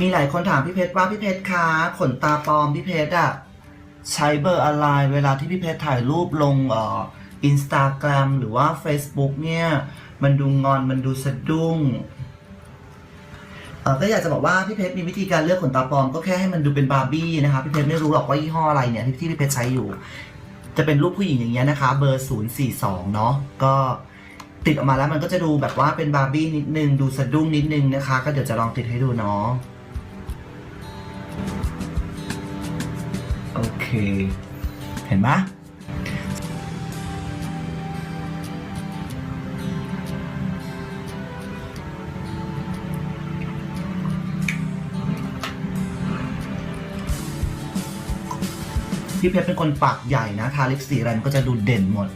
มีหลายคนถามพี่เพชรว่าพี่เพชรคะขนตาปลอมพี่เพชรอะใช้เบอร์อะไรเวลาที่พี่เพชรถ่ายรูปลงเอ่ออินสตาแกรมหรือว่า Facebook เนี่ย มันดูงอนมันดูสะดุ้งเออก็อยากจะบอกว่าพี่เพชรมีวิธีการเลือกขนตาปลอมก็แค่ให้มันดูเป็นบาร์บี้นะคะพี่เพชรไม่รู้หรอกว่ายี่ห้ออะไรเนี่ยที่ที่พี่เพชรใช้อยู่ จะเป็นรูปผู้หญิงอย่างเงี้ยนะคะ เบอร์ 042 เนาะก็ติดออกมาแล้วมันก็จะดูแบบว่าเป็นบาร์บี้นิดนึง ดูสะดุ้งนิดนึงนะคะ ก็เดี๋ยวจะลองติดให้ดูเนาะ โอเค เห็นไหมพี่เพชรเป็นคนปากใหญ่นะ ทาลิปสีอะไรมันก็จะดูเด่นหมด